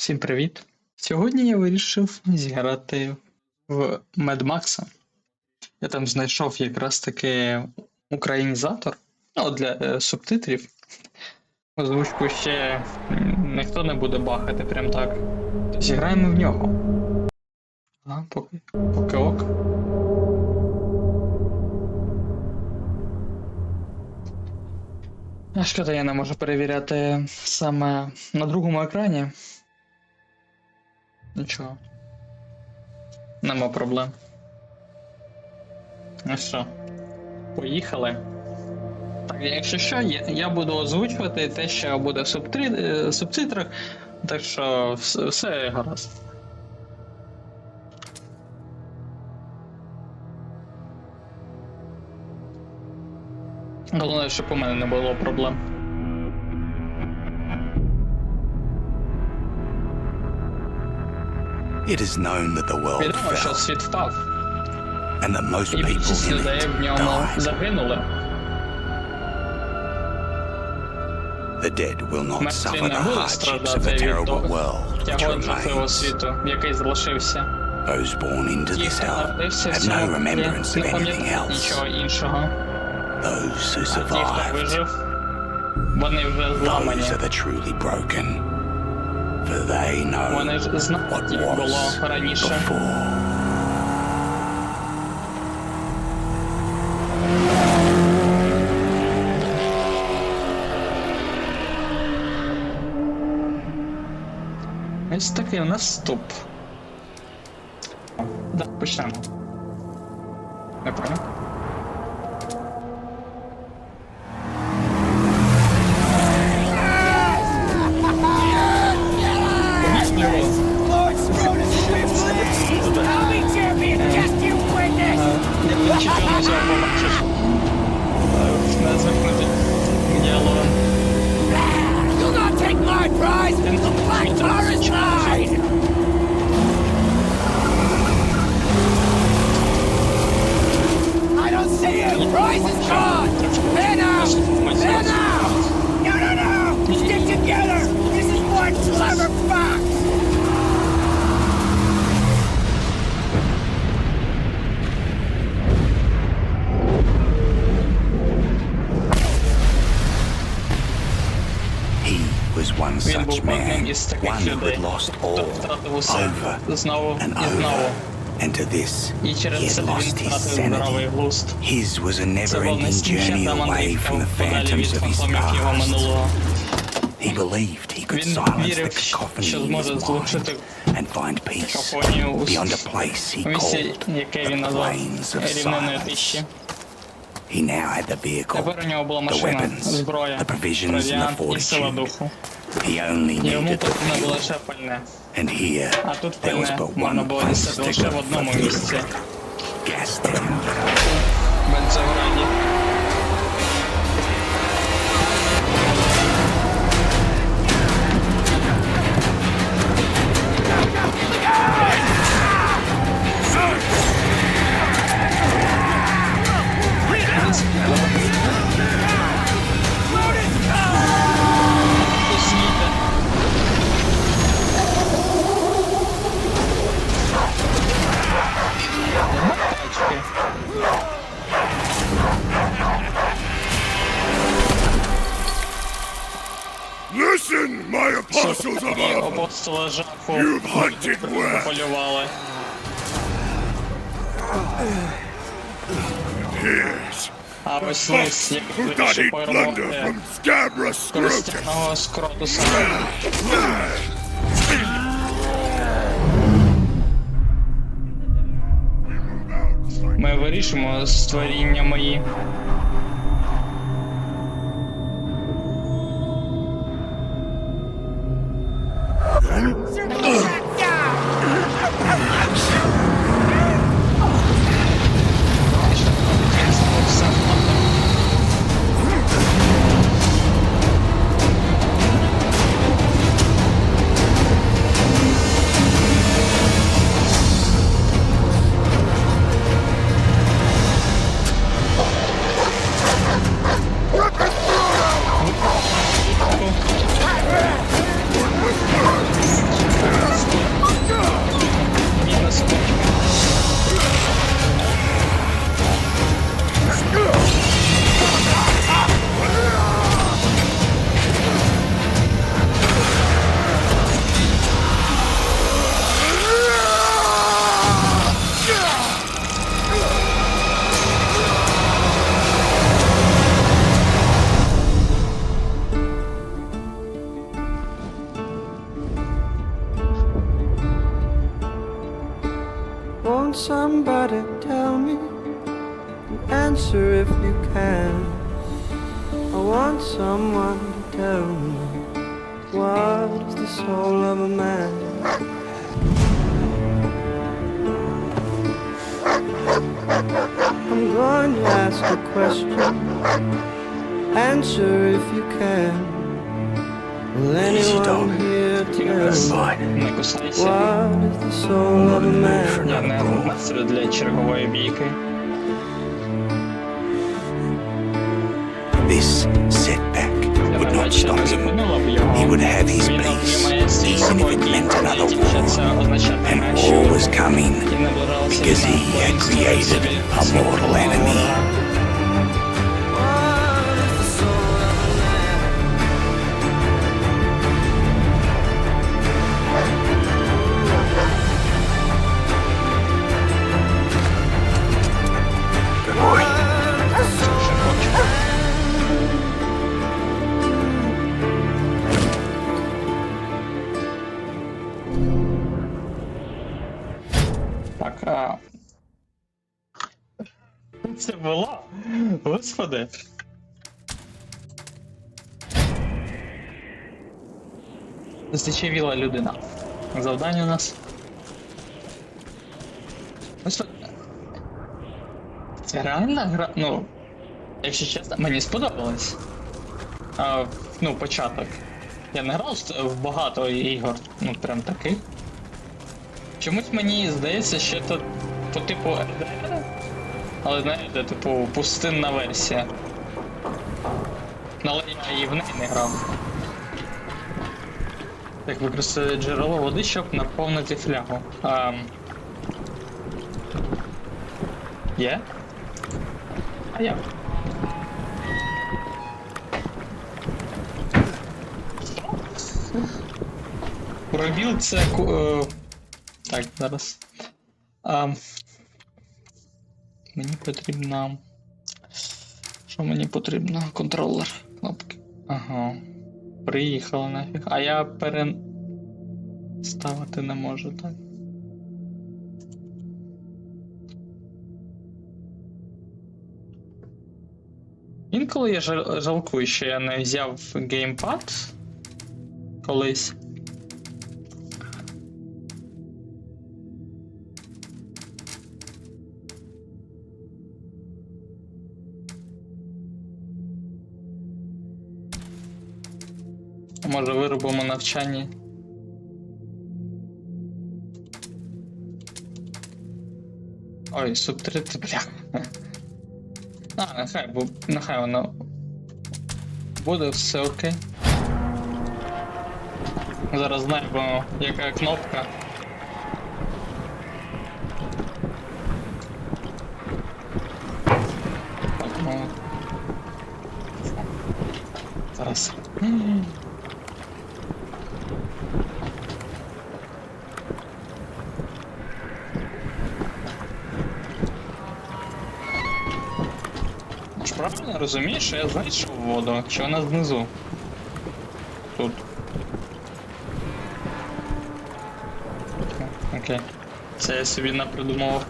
Всім привіт! Сьогодні я вирішив зіграти в Mad Max. Я там знайшов якраз таки українізатор ну, для е, субтитрів. Озвучку ще ніхто не буде бахати прям так. Зіграємо в нього. А, поки, поки ок. А шкода, я не можу перевіряти саме на другому екрані. Нічого. Нема проблем. Ну що, поїхали. Так, якщо що, я, я буду озвучувати те, що буде в субтри... е, субтитрах, так що все, все гаразд. Головне, щоб у мене не було проблем. It is known that the world Відомо, що fell світ впав, and that most і більшість people in людей в it ньому died. загинули. The dead will not Мертві suffer не the будуть hardships of страждати a від terrible того world which тягот жахливого remains. світу, який залишився. Those born into Ті, this хто hell народився в have цьому no пеклі, remembrance не of anything пам'ятають нічого else. іншого. Those who А ті, хто survived, вижив, вони вже зламані. those are the truly broken. For they Вони know ж знають, what як було was раніше. before. Ось такий наступ. Так, почнемо. Не was one such man, one who had lost all, over and over. And to this, he had lost his sanity. His was a never-ending journey away from the phantoms of his past. He believed he could silence the cacophony in his mind and find peace beyond a place he called the plains of silence. Тиші. He now had the vehicle, Тепер у нього була the машина, weapons, зброя, the provisions and the провіант і сила fortitude. духу. He only Йому needed the потрібно було fuel. лише пальне. And here, А тут there was пальне but можна one було place дістати to лише в go одному for місці. fuel. Gas tank. Here's А ось лис, як вирішив перемогти скротуса. Ми вирішимо створіння мої. Somebody tell me? Answer if you can. I want someone to tell me what is the soul of a man. I'm going to ask a question. Answer if you can. Will Easy, dog. anyone here tell me Fine. Не кусайся. what is the soul of a man? Я не мастер для чергової бійки. This setback Я would не not бачу, stop не him. зупинила б його. He would have his Він peace, отримає свій even if it спокій, meant another навіть якщо це war. означатиме, And що war was coming. і наближалася because війна, he бо had він створив created собі a свого mortal enemy. Це було? Господи. Здичавіла людина. Завдання у нас. Господи. Це реальна гра. Ну. Якщо чесно, мені сподобалось. А, ну, початок. Я не грав в- багато ігор, ну прям таких. Чомусь мені здається, що це по типу але знаєте, типу пустинна версія. Ну, Але я і в неї не грав. Так, використовую джерело води, щоб наповнити флягу. А... Є? А як? Пробіл це. е, Так, зараз. А, мені потрібна. Що мені потрібно? Контролер. Кнопки. Ага. Приїхали нафіг. А я перен. Ставити не можу, так. Інколи я жалкую, що я не взяв геймпад колись. Може виробимо навчання. Ой, субтитри, бля. А, нехай, бо нехай воно. Буде все окей. Зараз знаємо, яка кнопка. Так, ну. Зараз. Ж правильно розумієш, що я знайшов воду, чи вона знизу? Тут. Окей. Це я собі напридумував.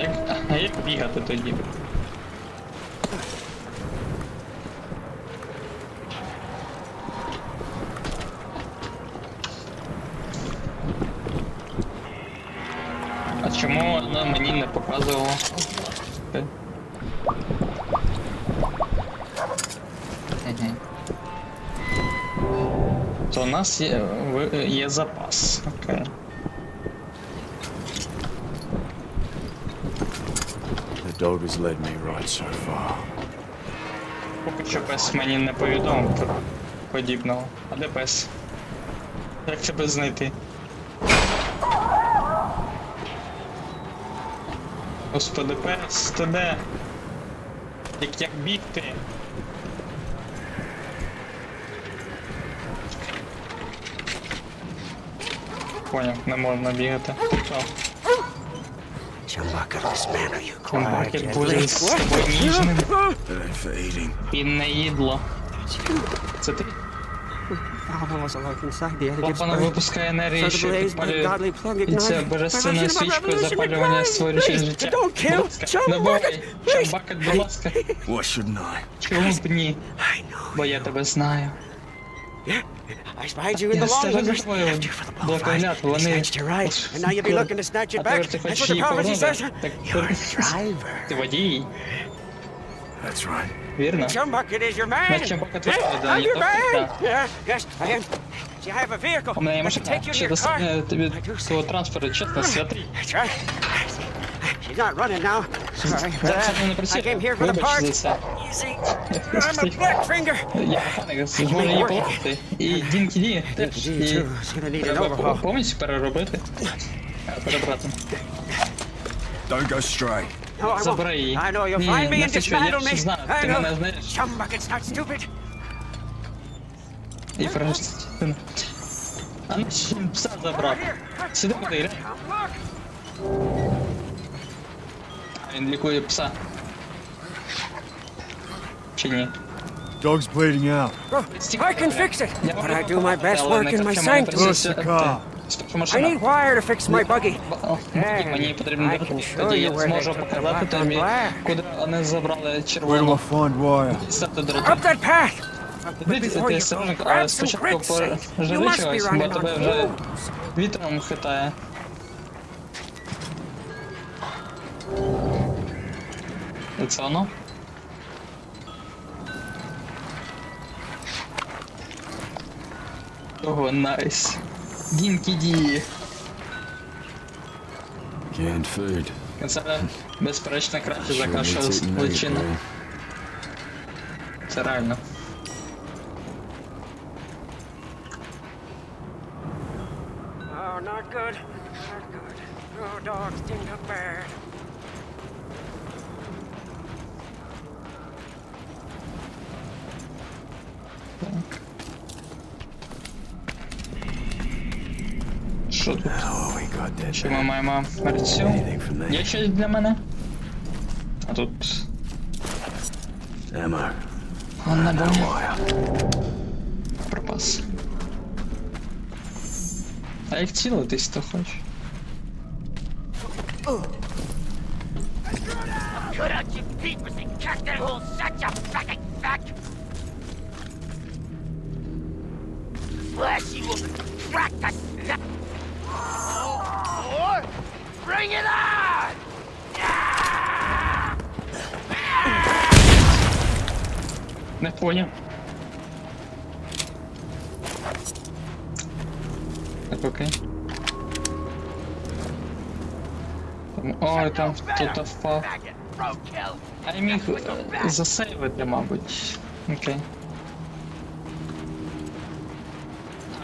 Як, а як бігати тоді? Чому вона мені не показувала? Мгм. То у нас є, є запас. Окей. Dog has led me right so far. Поки що пес мені не повідомив про подібного. А де пес? Як тебе знайти? Господи, пес, ти де? Як як бігти? Поняв, не можна бігати. Чумбакет буде з тобою ніжним. Пінне їдло. Oh, inside the випускає енергію, що підпалює і це запалювання життя. don't kill будь ласка. Shouldn't I? Чому б ні? Бо я тебе знаю. I spied you in the long for the They snatched right, and now you'll be looking to snatch it back. That's what the prophecy says. You're a driver. ти водій, That's right. вірно? John Bucket is your man. Значит, Bucket Yeah, твой, да, I'm не your только, man. да. Yeah, yes, I am. You have a vehicle. У мене є I can машина, take you in ще your car. достатньо тобі I do see. твого транспорту, чесно, святий. That's right. She's not running now. Sorry for Зараз that. вона не I працює. came here for the Вибач за parts. це. You see, I'm a black finger. Я механік, зможу її полагодити. І Дінкі Ді теж Ді її too. It's gonna need an треба overhaul. повністю переробити. А, Перебрати. Don't go stray. No, I won't. Забирай її. I know you'll Ні, find me не and хочу, я dismantle ще me. знаю, I ти know. мене знаєш. Chum Bucket's not stupid. І фрешт. А ну ще пса забрав. Сиди куди, глянь. Come look. А, Він лікує пса. Чи ні? Dog's bleeding out. Oh, I can fix it. Я But можу I do my best допомогти, але work не in my так, що мене sanctum. проситься, Push the car. Ти, I машина. need wire to fix my buggy. О, Hey, Мені потрібно I can дорогти, show тоді you я where зможу they put the показати black on тобі, black. куди вони забрали Where do I червону find wire? стату Up дороги. that path. But Ти, before ти you стражник, go, але grab some спочатку grits. You поживи must be чогось, бо running тебе on fumes. вітром хитає. І це воно? Ого, найс. Дінкі ді. Canned food. Це безперечно краще за кашу з Це реально. Що ми маємо мерцю? Anything from there? Є щось для мене? А тут. Ammo. А, набої. Wire. Пропас. А як цілитись то хочеш? Cut out your peepers bring it on! Не поняв. Так, окей. Там, ой, там хто-то впав. Faggot! Roadkill! А я міг е, засейвити, мабуть. Окей.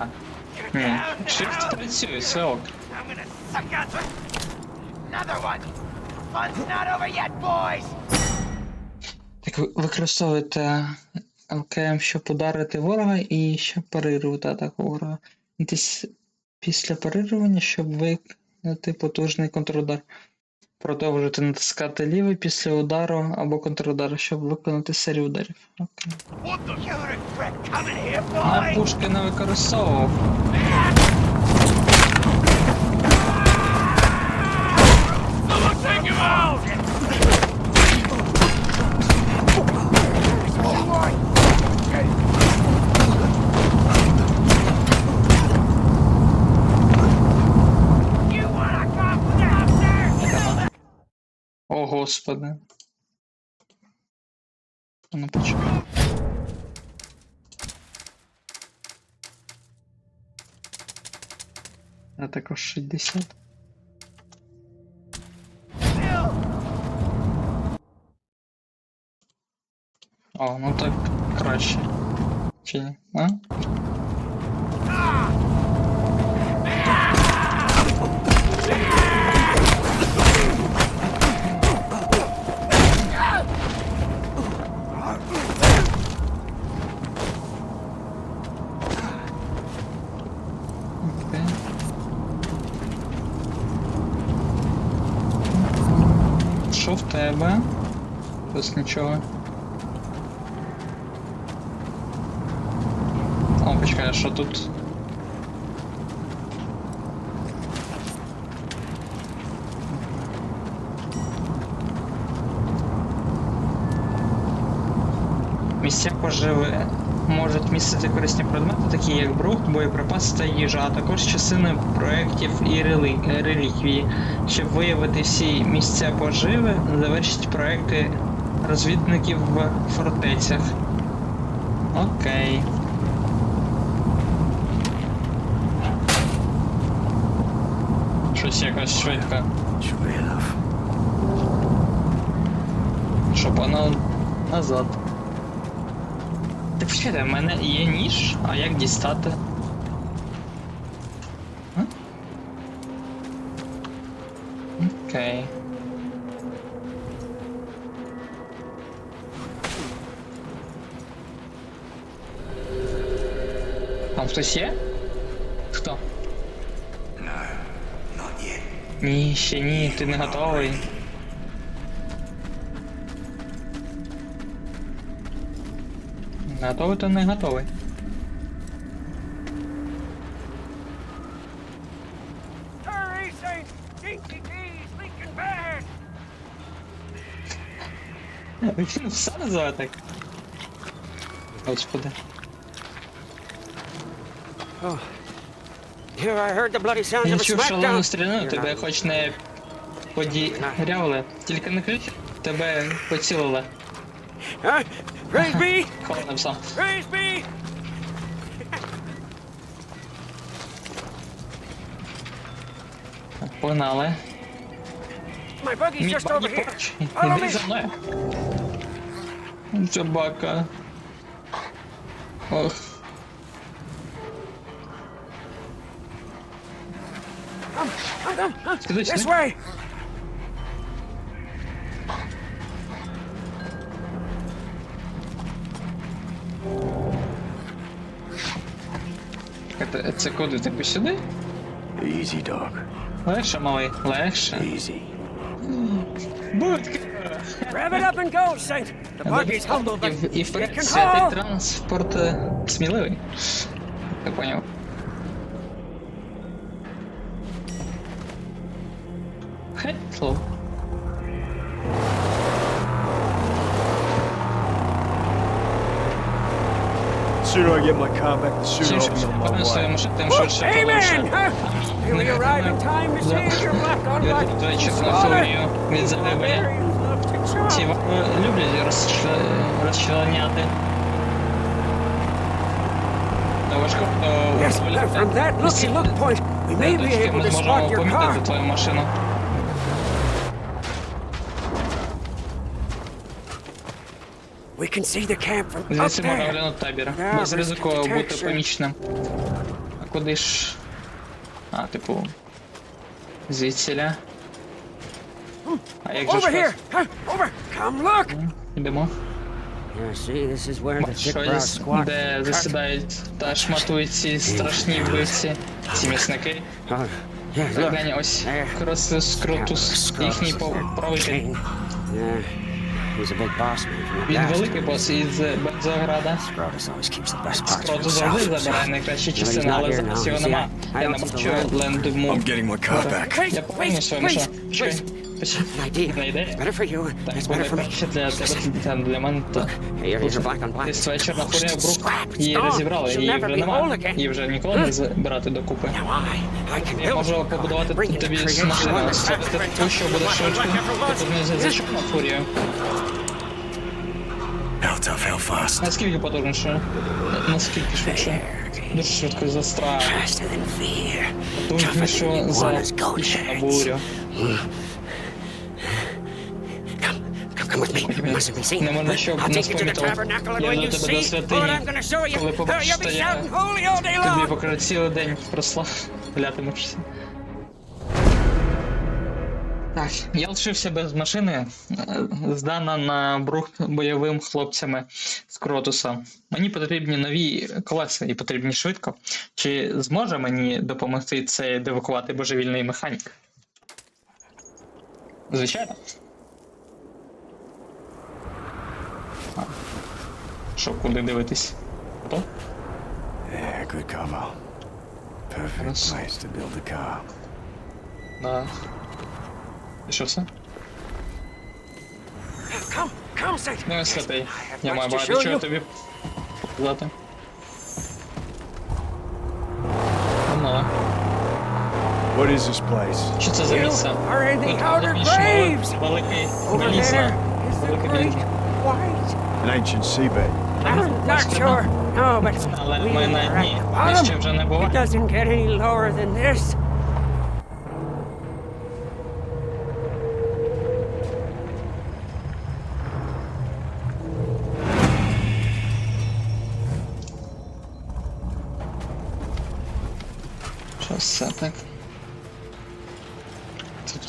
А. Ні. Shift працює, все ок. Так ви використовуєте ЛКМ, щоб ударити ворога і щоб парирувати атаку ворога. Десь після парирування, щоб виконати потужний контрудар. Продовжуйте натискати лівий після удару або контрудару, щоб виконати серію ударів. Окей. А пушки не використовував. Господи. Ну почекай. Я також 60. О, ну так краще. Чи ні? А? Щось нічого. О, почекай. А що тут? Місця поживи можуть містити корисні предмети, такі як брухт, боєприпаси та їжа, а також частини проєктів і реліквії. Щоб виявити всі місця поживи, завершіть проекти розвідників в фортецях. Окей. Щось якось швидко. Щоб воно назад. Так почекайте, в мене є ніж, а як дістати? Там хтось є? Хто? No, not yet. Ні, ще ні, ти не готовий. Не готовий, то не готовий. Turn easy! Dinky D's leaking bad! Він все називає так. Господи. Я чув шалену стріляну, тебе хоч не подірявили. Тільки не кричи, тебе поцілили. Praise be! Погнали. Мій багі поруч. Іди за мною. Собака. Ох. Сюди, This сюди. way! Це, це куди? Типу сюди? Easy, dog. Легше, малий, легше. Easy. Будка! Rev it up and go, Saint! The buggy's humble, but І, і it вперед, can святий haul! транспорт е, сміливий. Я поняв. sooner I get my car back, the sooner Чим I'll be швидше on my повернеш свою way. машину, тим швидше Amen! полегше. Huh? Here we arrive in time to save your black on black До речі, на slaughter. фурію від ЗВВ. Barbarians love to Ці chop. вони люблять розчле- розчленяти. Та важко то Yes, управляти. from that looky look point, we may be Точки able ми to зможемо spot your помітити car. твою машину. Звідси можна оглянути табір. Без ризику бути поміченим. А куди ж. А, типу. Звідсіля. А як же ж вас? Huh? Over! Come look! Йдемо. Yeah, see, this is where the thick brow Щось, де засідають та шматують ці страшні вбивці, ці м'ясники. Oh, look. Глянь, ось There. Кросус Кротус, їхній правитель. King. Yeah, he's a big boss man from the Він past. великий бос із Бензограда. Scrotus always keeps the best parts for Скроту завжди himself. забирає найкращі he's частини, not але here зараз now, його you see, нема. I Я не don't see бачу the land. лендму. I'm getting my car back. Wait, Я поверну wait, свою wait, машину. You. Так, буде краще для тебе, для мене. чорна фурія брук. Її розібрали, її вже be нема. whole again. Її вже ніколи не збирати докупи. Я можу побудувати тобі машину, створити що буде швидко. Тут не? Наскільки потужніше? Наскільки швидше? Дуже швидко за страх. Faster than за бурю. Mustn't be seen. Не можна, щоб I'll нас take you to the помітили. tabernacle, and Я when до тебе до see what I'm святині. show you, Коли uh, побачиш, you'll що я shouting holy all day тобі long. покажу цілий день прославлятимешся. Так, я лишився без машини, е, здана на брухт бойовим хлопцями з Кротуса. Мені потрібні нові колеса і потрібні швидко. Чи зможе мені допомогти цей девакувати божевільний механік? Звичайно. А. Що, куди дивитись? То? Yeah, good cover. Perfect Yes. place to build a car. Да. Що це? Come, come. Ну, святий. Я маю багато чого тобі показати. Ну, What is this place? що це за місце? are in the Тут outer розміщено graves. Великий Over валіза. there is the Великий great валіза. white. An ancient seabed. I'm not Бачите, sure. No, but Але we ми на are дні. at the Нижче bottom. вже не It буває. doesn't get any lower than this. Що це так?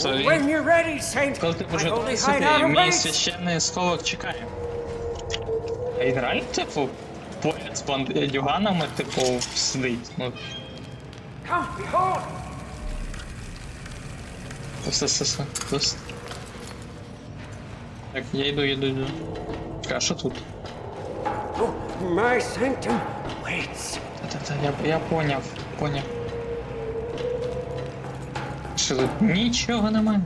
When you're ready, Saint, коли ти вже of мій священний сховок чекає. А він реально, типу, поряд з бандюганами, типу, сидить. Ну, Come, behold. все, все, все. Досить. Так, я йду, йду, йду. А що тут? Oh, my sanctum waits. Та-та-та, я, я поняв, поняв. Що нічого немає?